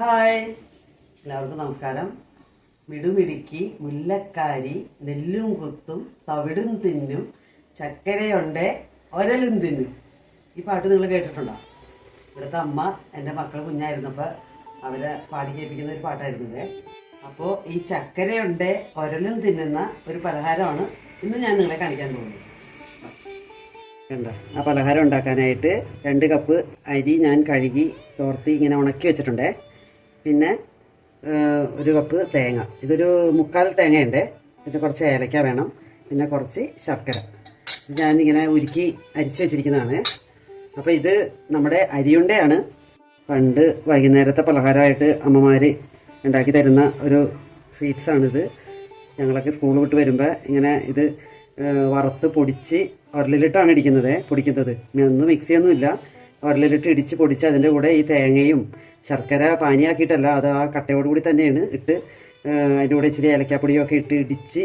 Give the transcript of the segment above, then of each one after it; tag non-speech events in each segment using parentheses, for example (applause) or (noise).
Hi. എല്ലാവർക്കും നമസ്കാരം. മിടുമിടുക്കി മുല്ലക്കാരി നെല്ലും കുത്തും തവിടും തിന്നും ചക്കരയുണ്ട് ഒരലും തിന്നും. ഈ പാട്ട് നിങ്ങൾ കേട്ടിട്ടുണ്ടോ? ഇവിടുത്തെ അമ്മ എന്റെ മക്കൾ കുഞ്ഞായിരുന്നപ്പോൾ അവരെ പാടി കേൾപ്പിക്കുന്ന ഒരു പാട്ടായിരുന്നത് അപ്പോൾ ഈ ചക്കരയുണ്ട് ഒരലും തിന്നുന്ന ഒരു പലഹാരമാണ് ഇന്ന് ഞാൻ നിങ്ങളെ കാണിക്കാൻ പോകുന്നത്. കണ്ടോ? ആ പലഹാരം ഉണ്ടാക്കാനായിട്ട് രണ്ട് കപ്പ് അരി ഞാൻ കഴുകി തോർത്തി ഇങ്ങനെ ഉണക്കി വെച്ചിട്ടുണ്ട്. പിന്നെ ഒരു കപ്പ് തേങ്ങ. ഇതൊരു മുക്കാൽ തേങ്ങയുണ്ട്. പിന്നെ കുറച്ച് ഏലക്ക വേണം. പിന്നെ കുറച്ച് ശർക്കര. ഞാനിങ്ങനെ ഉരുക്കി അരിച്ച് വെച്ചിരിക്കുന്നതാണ്. അപ്പോൾ ഇത് നമ്മുടെ അരിയുണ്ടയാണ്. പണ്ട് വൈകുന്നേരത്തെ പലഹാരമായിട്ട് അമ്മമാർ ഉണ്ടാക്കി തരുന്ന ഒരു സ്വീറ്റ്സാണിത് ഞങ്ങളൊക്കെ സ്കൂൾ വിട്ട് വരുമ്പോൾ ഇങ്ങനെ ഇത് വറുത്ത് പൊടിച്ച് ഉരലിലിട്ടാണ് ഇടിക്കുന്നത് പൊടിക്കുന്നത്. ഒന്നും മിക്സിയൊന്നുമില്ല ഉരലിലിട്ട് ഇടിച്ച് പൊടിച്ച് അതിന്റെ കൂടെ ഈ തേങ്ങയും ശർക്കര പാനിയാക്കിയിട്ടല്ല അത് ആ കട്ടയോട് കൂടി തന്നെയാണ് ഇട്ട് അതിന്റെ കൂടെ ഇച്ചിരി ഏലക്കാപ്പൊടിയും ഒക്കെ ഇട്ട് ഇടിച്ച്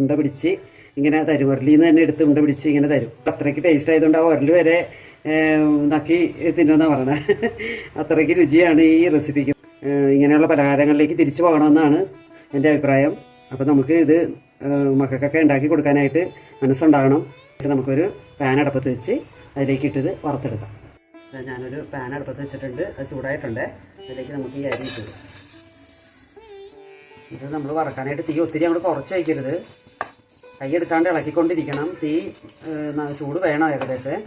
ഉണ്ട പിടിച്ച് ഇങ്ങനെ തരും. ഉരലിൽ നിന്ന് തന്നെ എടുത്ത് ഉണ്ട പിടിച്ച് ഇങ്ങനെ തരും. അത്രയ്ക്ക് ടേസ്റ്റ് ആയതുകൊണ്ട് ആ ഉരൽ വരെ നക്കി തിന്നുമെന്നാണ് പറയണത് അത്രയ്ക്ക് രുചിയാണ് ഈ റെസിപ്പിക്ക് ഇങ്ങനെയുള്ള പലഹാരങ്ങളിലേക്ക് തിരിച്ചു പോകണമെന്നാണ് എന്റെ അഭിപ്രായം. അപ്പോൾ നമുക്ക് ഇത് മക്കൾക്കൊക്കെ ഉണ്ടാക്കി കൊടുക്കാനായിട്ട് മനസ്സുണ്ടാകണം. നമുക്കൊരു പാൻ അടുപ്പത്ത് വെച്ച് അതിലേക്ക് ഇട്ടത് വറുത്തെടുക്കാം. ഞാനൊരു പാൻ അടുപ്പത്ത് വെച്ചിട്ടുണ്ട്. അത് ചൂടായിട്ടുണ്ട്. അതിലേക്ക് നമുക്ക് ഈ അരി ഇട്ടു ഇത് നമ്മൾ വറക്കാനായിട്ട് തീ ഒത്തിരി അങ്ങോട്ട് കുറച്ച് വയ്ക്കരുത് കൈ എടുക്കാണ്ട് ഇളക്കിക്കൊണ്ടിരിക്കണം. തീ ചൂട് വേണം ഏകദേശം.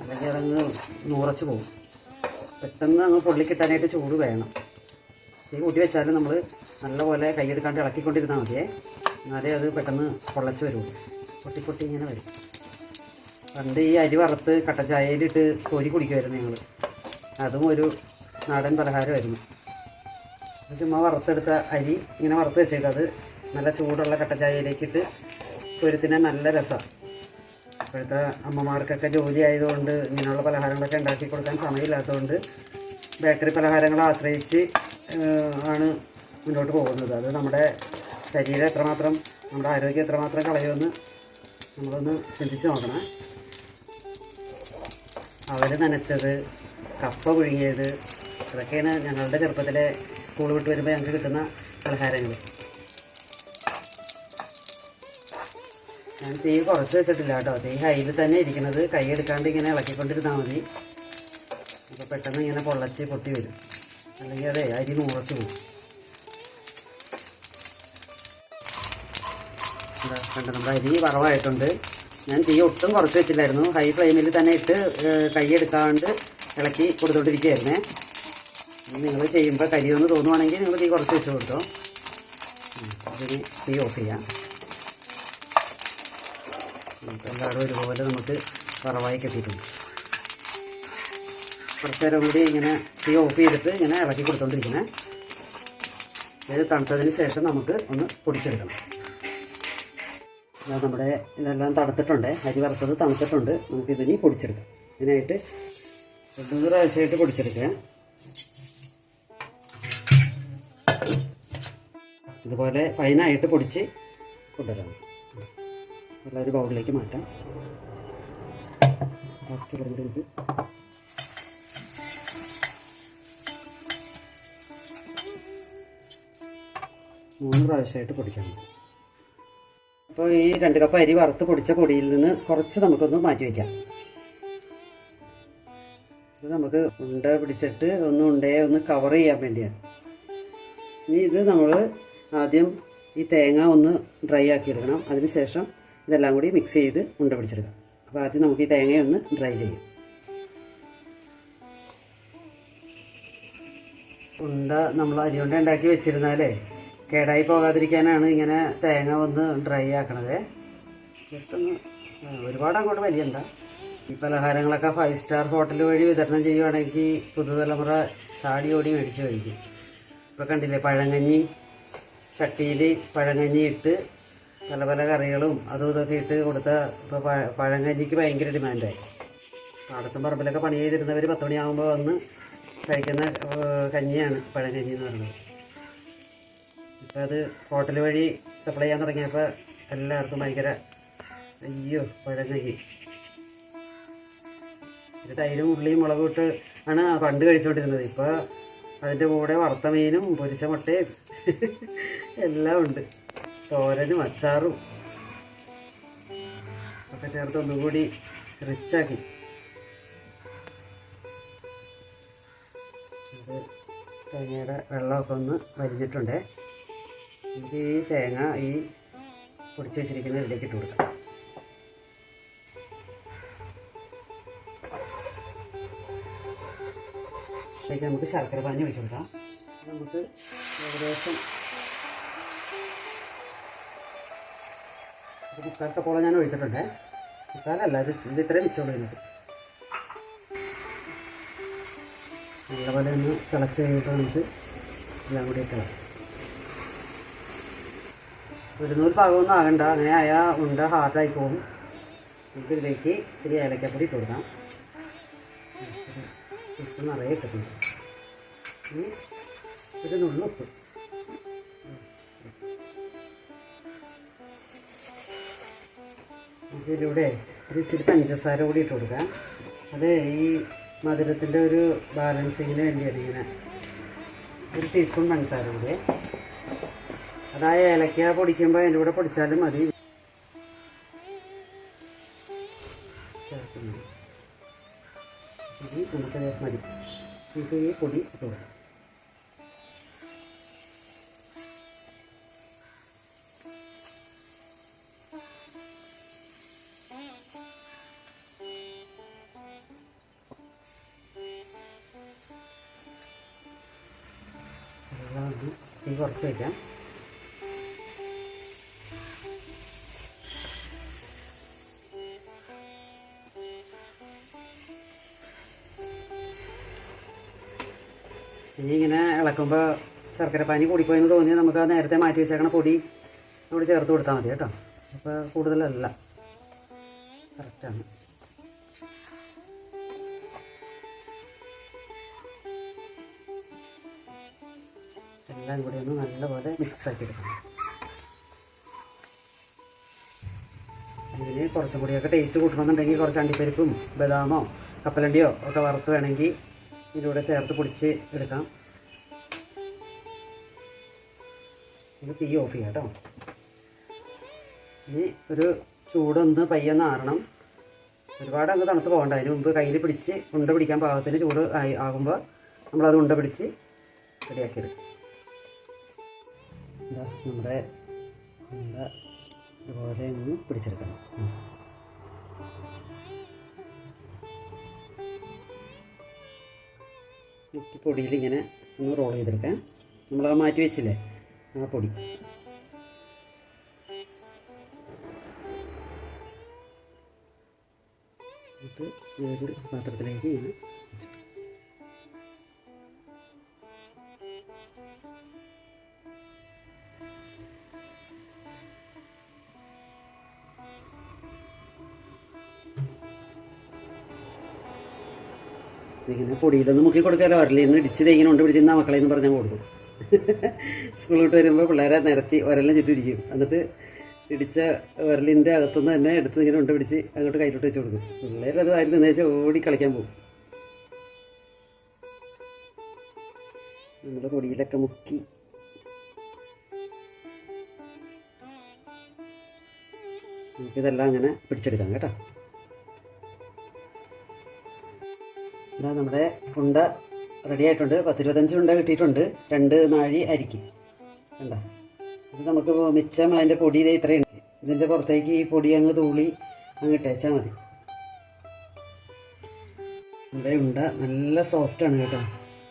അല്ലെങ്കിൽ അതങ്ങ് നൂറച്ച് പോകും പെട്ടെന്ന് അങ്ങ് പൊള്ളിക്കിട്ടാനായിട്ട് ചൂട് വേണം. തീ കൂട്ടി വെച്ചാലും നമ്മൾ നല്ലപോലെ കൈയെടുക്കാണ്ട് ഇളക്കിക്കൊണ്ടിരുന്നാൽ മതിയേ. എന്നാലേ അത് പെട്ടെന്ന് പൊള്ളച്ച് വരുള്ളൂ. പൊട്ടി പൊട്ടി ഇങ്ങനെ വരും. പണ്ട് ഈ അരി വറുത്ത് കട്ടച്ചായയിലിട്ട് കോരി കുടിക്കുമായിരുന്നു ഞങ്ങൾ അതും ഒരു നാടൻ പലഹാരമായിരുന്നു. ചുമ്മാ വറുത്തെടുത്ത അരി ഇങ്ങനെ വറുത്ത് വെച്ചേക്കും. അത് നല്ല ചൂടുള്ള കട്ടച്ചായയിലേക്കിട്ട് പൊരുത്തിനെ നല്ല രസമാണ് ഇപ്പോഴത്തെ അമ്മമാർക്കൊക്കെ ജോലി ആയതുകൊണ്ട് ഇങ്ങനെയുള്ള പലഹാരങ്ങളൊക്കെ ഉണ്ടാക്കി കൊടുക്കാൻ സമയമില്ലാത്തതുകൊണ്ട് ബേക്കറി പലഹാരങ്ങളെ ആശ്രയിച്ച് ആണ് മുന്നോട്ട് പോകുന്നത്. അത് നമ്മുടെ ശരീരം എത്രമാത്രം നമ്മുടെ ആരോഗ്യം എത്രമാത്രം കളയുമെന്ന് നമ്മളൊന്ന് ചിന്തിച്ച് നോക്കണം. അവർ നനച്ചത് കപ്പ പുഴുങ്ങിയത് അതൊക്കെയാണ് ഞങ്ങളുടെ ചെറുപ്പത്തിലെ സ്കൂൾ വിട്ട് വരുമ്പോൾ ഞങ്ങൾക്ക് കിട്ടുന്ന പലഹാരങ്ങൾ ഞാൻ തീ കുറച്ച് വെച്ചിട്ടില്ല കേട്ടോ. തീ ഹൈയിൽ തന്നെ ഇരിക്കുന്നത് കൈ എടുക്കാണ്ട് ഇങ്ങനെ ഇളക്കിക്കൊണ്ടിരുന്നാൽ മതി. അപ്പോൾ പെട്ടെന്ന് ഇങ്ങനെ പൊള്ളച്ച് പൊട്ടി വരും. അല്ലെങ്കിൽ അതെ അരി നൂറച്ച് പോകും എന്താ നമ്മുടെ അരി വറവായിട്ടുണ്ട്. ഞാൻ തീ ഒട്ടും കുറച്ച് വെച്ചില്ലായിരുന്നു. ഹൈ ഫ്ലെയിമിൽ തന്നെ ഇട്ട് കൈയെടുക്കാണ്ട് ഇളക്കി കൊടുത്തോണ്ടിരിക്കുകയായിരുന്നേ. നിങ്ങൾ ചെയ്യുമ്പോൾ കരിയൊന്ന് തോന്നുവാണെങ്കിൽ നിങ്ങൾ തീ കുറച്ച് വെച്ച് കൊടുത്തോ. തീ ഓഫ് ചെയ്യാം. എല്ലാവരും ഒരുപോലെ നമുക്ക് കുറവായി കിട്ടിയിട്ടുണ്ട്. കുറച്ച് നേരം കൂടി ഇങ്ങനെ തീ ഓഫ് ചെയ്തിട്ട് ഇങ്ങനെ ഇളക്കി കൊടുത്തോണ്ടിരിക്കണേ. ഇത് തണുത്തതിന് ശേഷം നമുക്ക് ഒന്ന് പൊടിച്ചെടുക്കണം. നമ്മുടെ ഇതെല്ലാം തണുത്തിട്ടുണ്ട് അരി വറുത്തത് തണുത്തിട്ടുണ്ട്. നമുക്ക് ഇതിനി പൊടിച്ചെടുക്കാം. ഇതിനായിട്ട് രണ്ട് പ്രാവശ്യമായിട്ട് പൊടിച്ചെടുക്കാം. ഇതുപോലെ ഫൈനായിട്ട് പൊടിച്ച് കൊണ്ടുവരാം. നല്ല ഒരു ബൗളിലേക്ക് മാറ്റാം. മൂന്ന് പ്രാവശ്യമായിട്ട് പൊടിക്കണം അപ്പോൾ ഈ രണ്ട് കപ്പ് അരി വറുത്ത് പൊടിച്ച പൊടിയിൽ നിന്ന് കുറച്ച് നമുക്കൊന്ന് മാറ്റി വയ്ക്കാം. ഇത് നമുക്ക് ഉണ്ട പിടിച്ചിട്ട് ഒന്ന് ഉണ്ടയെ ഒന്ന് കവർ ചെയ്യാൻ വേണ്ടിയാണ്. ഇനി ഇത് നമ്മൾ ആദ്യം ഈ തേങ്ങ ഒന്ന് ഡ്രൈ ആക്കി എടുക്കണം. അതിനുശേഷം ഇതെല്ലാം കൂടി മിക്സ് ചെയ്ത് ഉണ്ട പിടിച്ചെടുക്കാം. അപ്പോൾ ആദ്യം നമുക്ക് ഈ തേങ്ങയൊന്ന് ഡ്രൈ ചെയ്യാം. ഉണ്ട നമ്മൾ അരി ഉണ്ട ഉണ്ടാക്കി വെച്ചിരുന്നാലേ കേടായി പോകാതിരിക്കാനാണ് ഇങ്ങനെ തേങ്ങ വന്ന് ഡ്രൈ ആക്കണത്. ജസ്റ്റ് ഒന്ന് ഒരുപാട് അങ്ങോട്ട് വലിയണ്ട. ഈ പലഹാരങ്ങളൊക്കെ ഫൈവ് സ്റ്റാർ ഹോട്ടൽ വഴി വിതരണം ചെയ്യുവാണെങ്കിൽ പുതുതലമുറ ചാടി ഓടി മേടിച്ച് കഴിക്കും. ഇപ്പോൾ കണ്ടില്ലേ പഴങ്കഞ്ഞി ചട്ടിയിൽ പഴങ്കഞ്ഞി ഇട്ട് പല പല കറികളും അതും ഇതൊക്കെ ഇട്ട് കൊടുത്ത ഇപ്പോൾ പഴങ്കഞ്ഞിക്ക് ഭയങ്കര ഡിമാൻഡായി. പാടത്തും പറമ്പിലൊക്കെ പണി ചെയ്തിരുന്നവർ പത്ത് മണിയാകുമ്പോൾ വന്ന് കഴിക്കുന്ന കഞ്ഞിയാണ് പഴങ്കഞ്ഞി എന്ന് പറയുന്നത്. ഇപ്പം അത് ഹോട്ടൽ വഴി സപ്ലൈ ചെയ്യാൻ തുടങ്ങിയപ്പോൾ എല്ലാവർക്കും ഭയങ്കര അയ്യോ പഴങ്ങി ഇത് തൈരും ഉള്ളിയും മുളകും ഇട്ട് ആണ് പണ്ട് കഴിച്ചുകൊണ്ടിരുന്നത് ഇപ്പോൾ അതിന്റെ കൂടെ വറുത്ത മീനും പൊരിച്ച മുട്ടയും (laughs) എല്ലാം ഉണ്ട്. തോരനും അച്ചാറും. ഒക്കെ ചേർത്ത് ഒന്നുകൂടി റിച്ചാക്കി തേങ്ങയുടെ വെള്ളമൊക്കെ ഒന്ന് വലിഞ്ഞിട്ടുണ്ട് ഈ തേങ്ങ ഈ പൊടിച്ച് വെച്ചിരിക്കുന്ന ഇതിലേക്ക് ഇട്ട് കൊടുക്കാം. ഇതിലേക്ക് നമുക്ക് ശർക്കര പാനി ഒഴിച്ചു കൊടുക്കാം. നമുക്ക് ഏകദേശം ഒരു മുക്കാൽ കപ്പോളം ഞാൻ ഒഴിച്ചിട്ടുണ്ട്. മുക്കാലല്ല ഇത് ഇത് ഇത്രയും വെച്ചോളൂ ഇതിനകത്ത്. നല്ലപോലെ ഒന്ന് തിളച്ച് കഴിയുമ്പോൾ നമുക്ക് എല്ലാം കൂടി ഇട്ടണം ഉഴുന്നൂർ പാകമൊന്നും ആകണ്ട. അങ്ങനെ ആയാൽ ഉണ്ട ഹാർഡായി പോകും. നമുക്ക് ഇതിലേക്ക് ഇച്ചിരി ഏലക്കപ്പൊടി ഇട്ട് കൊടുക്കാം. നിറയെ ഇട്ടിട്ടുണ്ട്. ഒരു നുള്ളുപ്പ് ഇതിലൂടെ ഒരു ഇച്ചിരി പഞ്ചസാര കൂടി ഇട്ട് കൊടുക്കാം. അത് ഈ മധുരത്തിന്റെ ഒരു ബാലൻസിങ്ങിന് വേണ്ടിയാണ് ഇങ്ങനെ ഒരു ടീസ്പൂൺ പഞ്ചസാര കൂടി അതാ ഏലക്ക പൊടിക്കുമ്പോൾ അതിന്റെ കൂടെ പൊടിച്ചാലും മതി. ചേർക്കുന്നു. മതി. നമുക്ക് ഈ പൊടി ഇട്ട് കൊടുക്കാം. കുറച്ച് വയ്ക്കാം ഇനി ഇങ്ങനെ ഇളക്കുമ്പോൾ ശർക്കര പാനി കൂടിപ്പോയെന്ന് തോന്നിയാൽ നമുക്ക് ആ നേരത്തെ മാറ്റി വെച്ചേക്കണ പൊടി അവിടെ ചേർത്ത് കൊടുത്താൽ മതി കേട്ടോ. അപ്പോൾ കൂടുതലല്ല. കറക്റ്റാണ് എല്ലാം കൂടി ഒന്ന് നല്ലപോലെ മിക്സ് ആക്കി എടുക്കണം. ഇതിന് കുറച്ചും കൂടിയൊക്കെ ടേസ്റ്റ് കൂട്ടണമെന്നുണ്ടെങ്കിൽ കുറച്ച് അണ്ടിപ്പരിപ്പും ബദാമോ കപ്പലണ്ടിയോ ഒക്കെ വറുത്ത് വേണമെങ്കിൽ ഇതിലൂടെ ചേർത്ത് പൊടിച്ച് എടുക്കാം. ഇത് തീ ഓഫ് ചെയ്യാം കേട്ടോ. ഇനി ഒരു ചൂടൊന്ന് പയ്യൊന്ന് ആറണം. ഒരുപാട് അങ്ങ് തണുത്ത് പോകണ്ട. അതിന് മുമ്പ് കയ്യിൽ പിടിച്ച് ഉണ്ട പിടിക്കാൻ പാകത്തിന് ചൂട് ആയി ആകുമ്പോൾ നമ്മളത് ഉണ്ട പിടിച്ച് റെഡിയാക്കി എടുക്കും. ഇതാ നമ്മുടെ ഇതുപോലെ ഒന്ന് പിടിച്ചെടുക്കണം. ഈ പൊടിയിൽ ഇങ്ങനെ ഒന്ന് റോൾ ചെയ്തെടുക്കാം. നമ്മളത് മാറ്റി വെച്ചില്ലേ? ആ പൊടി. എന്നിട്ട് ഒരു പാത്രത്തിലേക്ക് ഇങ്ങനെ ഇതിങ്ങനെ പൊടിയിലൊന്നും മുക്കി കൊടുക്കാമല്ലോ ഒരലിൽ നിന്ന് ഇടിച്ച് തേങ്ങനെ കൊണ്ട് പിടിച്ചിരുന്ന മക്കളെ എന്ന് പറഞ്ഞാൽ കൊടുക്കും. സ്കൂളിൽ വിട്ട് വരുമ്പോൾ പിള്ളേരെ നിരത്തി ഒരലിനെ ചുറ്റിരിക്കും. എന്നിട്ട് ഇടിച്ച ഒരലിന്റെ അകത്തുനിന്ന് തന്നെ എടുത്ത് ഇങ്ങനെ കൊണ്ട് പിടിച്ച് അങ്ങോട്ട് കയ്യിലോട്ട് വെച്ച് കൊടുക്കും. പിള്ളേർ അത് വാരി നിന്ന് വെച്ചാൽ ഓടി കളിക്കാൻ പോകും. നമ്മുടെ പൊടിയിലൊക്കെ മുക്കി. നമുക്കിതെല്ലാം അങ്ങനെ പിടിച്ചെടുക്കാം കേട്ടോ. ഇതാ നമ്മുടെ ഉണ്ട റെഡി ആയിട്ടുണ്ട്. പത്തിരുപത്തഞ്ച് ഉണ്ട കിട്ടിയിട്ടുണ്ട്. രണ്ട് നാഴി അരിക്ക്. കണ്ട? ഇത് നമുക്ക് മിച്ചം അതിന്റെ പൊടി ഇതേ ഇത്രയുണ്ട്. ഇതിന്റെ പുറത്തേക്ക് ഈ പൊടി അങ്ങ് തൂളി അങ്ങ് ഇട്ടേച്ചാൽ മതി. നമ്മുടെ ഉണ്ട നല്ല സോഫ്റ്റാണ് കേട്ടോ.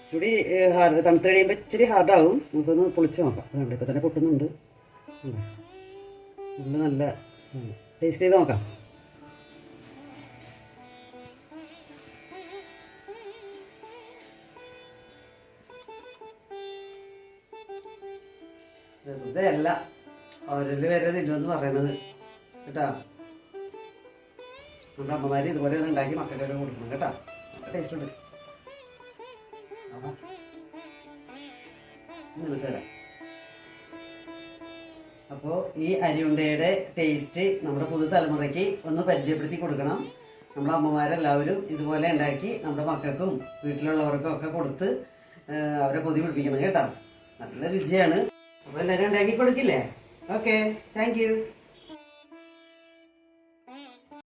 ഇച്ചിരി ഹാർഡ് തണുത്ത് കഴിയുമ്പോൾ ഇച്ചിരി ഹാർഡാവും നമുക്കൊന്ന് പൊളിച്ച് നോക്കാം. അതുകൊണ്ട് ഇപ്പം തന്നെ പൊട്ടുന്നുണ്ട്? ഉള്ള നല്ല ടേസ്റ്റ് ചെയ്ത് നോക്കാം. വെറുതെ അല്ല. അവരെല്ലാം വരെ തിന്നുമെന്ന് പറയണത്. കേട്ടാ? നമ്മുടെ അമ്മമാർ ഇതുപോലെ ഒന്ന് ഉണ്ടാക്കി ഒക്കെ കൊടുക്കണം കേട്ടാ. ടേസ്റ്റ് ഉണ്ട്. തരാം അപ്പോൾ ഈ അരിയുണ്ടയുടെ ടേസ്റ്റ് നമ്മുടെ പുതുതലമുറയ്ക്ക് ഒന്ന് പരിചയപ്പെടുത്തി കൊടുക്കണം. നമ്മുടെ അമ്മമാരെല്ലാവരും ഇതുപോലെ ഉണ്ടാക്കി നമ്മുടെ മക്കൾക്കും വീട്ടിലുള്ളവർക്കും ഒക്കെ കൊടുത്ത് അവരെ കൊതി പിടിപ്പിക്കണം കേട്ടോ. നല്ല രുചിയാണ്. എല്ലാവരും ഉണ്ടാക്കി കൊടുക്കില്ലേ? Okay thank